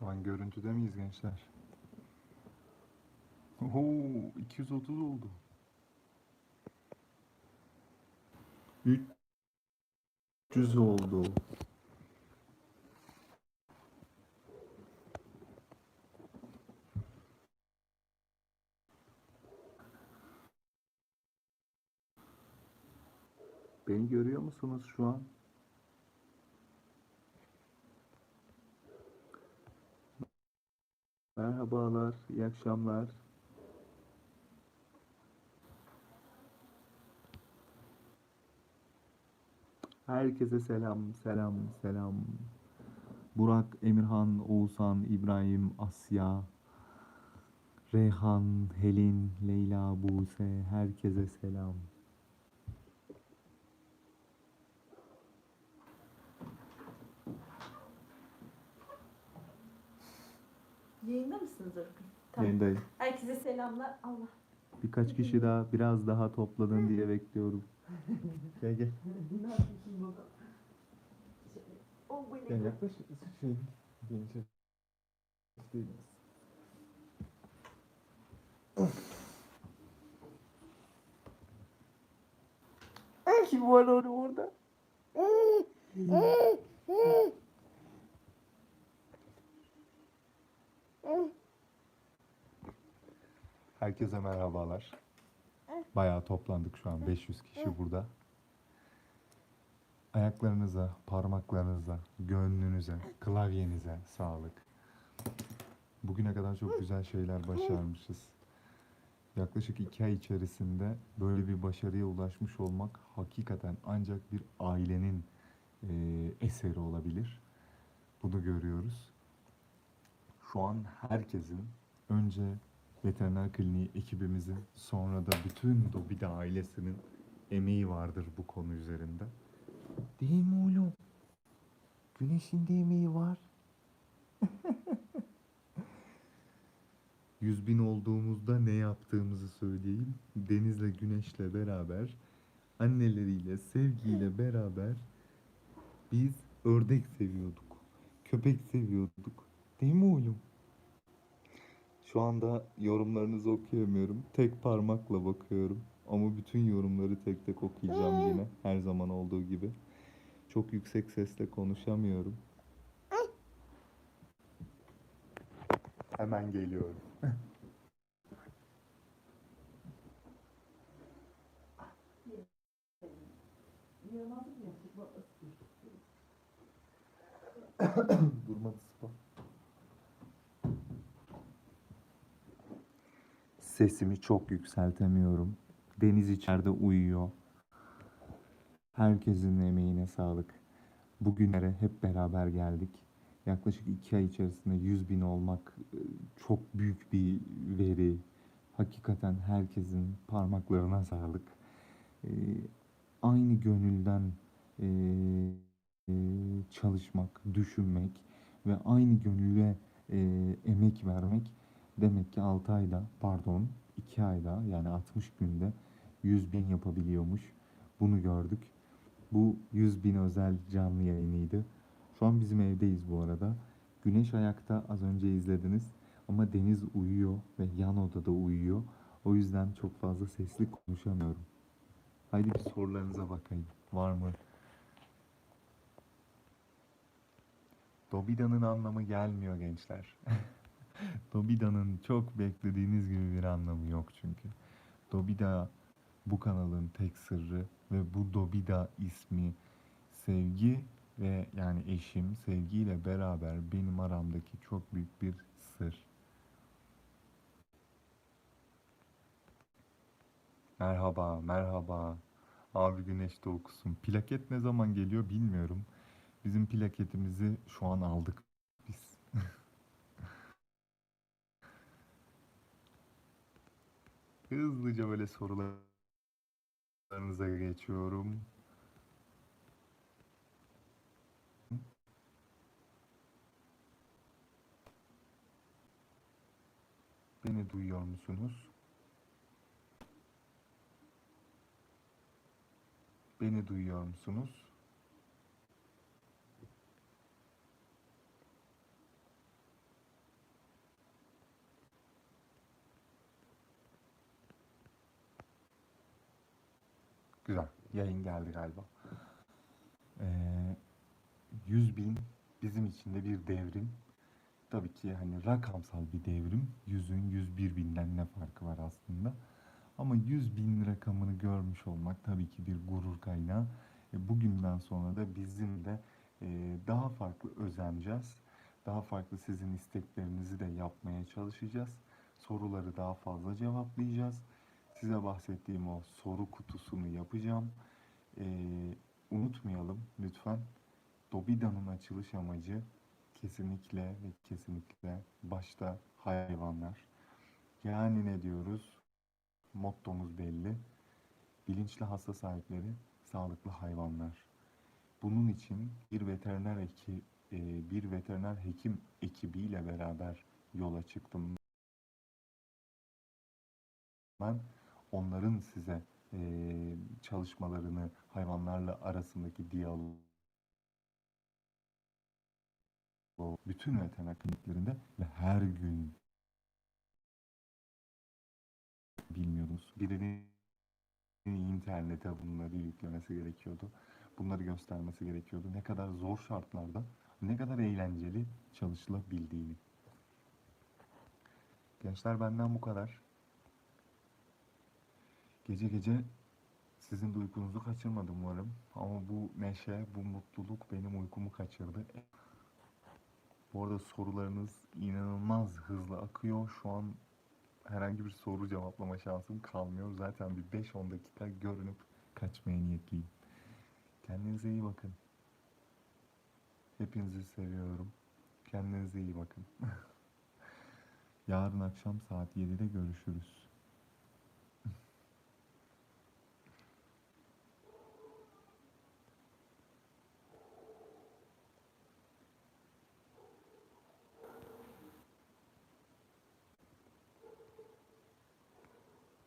Şu an görüntüde miyiz gençler? Oo, 230 oldu. 300 oldu. Beni görüyor musunuz şu an? Merhabalar, iyi akşamlar. Herkese selam, selam, selam. Burak, Emirhan, Oğuzhan, İbrahim, Asya, Reyhan, Helin, Leyla, Buse, herkese selam. Yayında mısınız? Tamam. Yayındayım. Herkese selamlar. Allah. Birkaç kişi daha biraz daha topladın diye bekliyorum. Gel gel. ne yapıyorsun baba? O bu Gel yaklaş şey genç Kim var orada orada? Herkese merhabalar. Bayağı toplandık şu an 500 kişi burada. Ayaklarınıza, parmaklarınıza, gönlünüze, klavyenize sağlık. Bugüne kadar çok güzel şeyler başarmışız. Yaklaşık iki ay içerisinde böyle bir başarıya ulaşmış olmak hakikaten ancak bir ailenin eee, eseri olabilir. Bunu görüyoruz. Şu an herkesin önce veteriner kliniği ekibimizin sonra da bütün Dobide ailesinin emeği vardır bu konu üzerinde. Değil mi oğlum? Güneşin de emeği var. 100 bin olduğumuzda ne yaptığımızı söyleyeyim. Deniz'le Güneş'le beraber, anneleriyle, sevgiyle beraber biz ördek seviyorduk. Köpek seviyorduk. Değil mi oğlum? Şu anda yorumlarınızı okuyamıyorum. Tek parmakla bakıyorum. Ama bütün yorumları tek tek okuyacağım yine. Her zaman olduğu gibi. Çok yüksek sesle konuşamıyorum. Hemen geliyorum. Durmadı sıpa. Sesimi çok yükseltemiyorum. Deniz içeride uyuyor. Herkesin emeğine sağlık. Bugünlere hep beraber geldik. Yaklaşık iki ay içerisinde 100 bin olmak e, çok büyük bir veri. Hakikaten herkesin parmaklarına sağlık. E, Aynı gönülden e, çalışmak, düşünmek ve aynı gönülle e, emek vermek demek ki 6 ayda pardon 2 ayda yani 60 günde 100 bin yapabiliyormuş. Bunu gördük. Bu 100 bin özel canlı yayınıydı. Şu an bizim evdeyiz bu arada. Güneş ayakta az önce izlediniz. Ama Deniz uyuyor ve yan odada uyuyor. O yüzden çok fazla sesli konuşamıyorum. Haydi bir sorularınıza bakayım. Var mı? Dobida'nın anlamı gelmiyor gençler. Dobida'nın çok beklediğiniz gibi bir anlamı yok çünkü. Dobida bu kanalın tek sırrı ve bu Dobida ismi sevgi ve yani eşim sevgiyle beraber benim aramdaki çok büyük bir sır. Merhaba, merhaba. Abi güneş de okusun. Plaket ne zaman geliyor bilmiyorum. Bizim plaketimizi şu an aldık biz. Hızlıca böyle sorularınıza geçiyorum. Beni duyuyor musunuz? Beni duyuyor musunuz? Güzel. Yayın geldi galiba. Ee, 100 bin bizim için de bir devrim. Tabii ki hani rakamsal bir devrim. 100'ün 101 binden ne farkı var aslında. Ama 100 bin rakamını görmüş olmak tabii ki bir gurur kaynağı. E, bugünden sonra da bizim de e, daha farklı özeneceğiz. Daha farklı sizin isteklerinizi de yapmaya çalışacağız. Soruları daha fazla cevaplayacağız. Size bahsettiğim o soru kutusunu yapacağım. E, unutmayalım lütfen. Dobida'nın açılış amacı kesinlikle ve kesinlikle başta hayvanlar. Yani ne diyoruz? Mottomuz belli. Bilinçli hasta sahipleri, sağlıklı hayvanlar. Bunun için bir veteriner eki, e, bir veteriner hekim ekibiyle beraber yola çıktım. Ben onların size e, çalışmalarını, hayvanlarla arasındaki diyaloğu, bütün veteriner kliniklerinde ve her gün bilmiyordunuz. Birinin internete bunları yüklemesi gerekiyordu. Bunları göstermesi gerekiyordu. Ne kadar zor şartlarda, ne kadar eğlenceli çalışılabildiğini. Gençler benden bu kadar. Gece gece sizin de uykunuzu kaçırmadım umarım. Ama bu neşe, bu mutluluk benim uykumu kaçırdı. Bu arada sorularınız inanılmaz hızlı akıyor. Şu an herhangi bir soru cevaplama şansım kalmıyor. Zaten bir 5-10 dakika görünüp kaçmaya niyetliyim. Kendinize iyi bakın. Hepinizi seviyorum. Kendinize iyi bakın. Yarın akşam saat 7'de görüşürüz.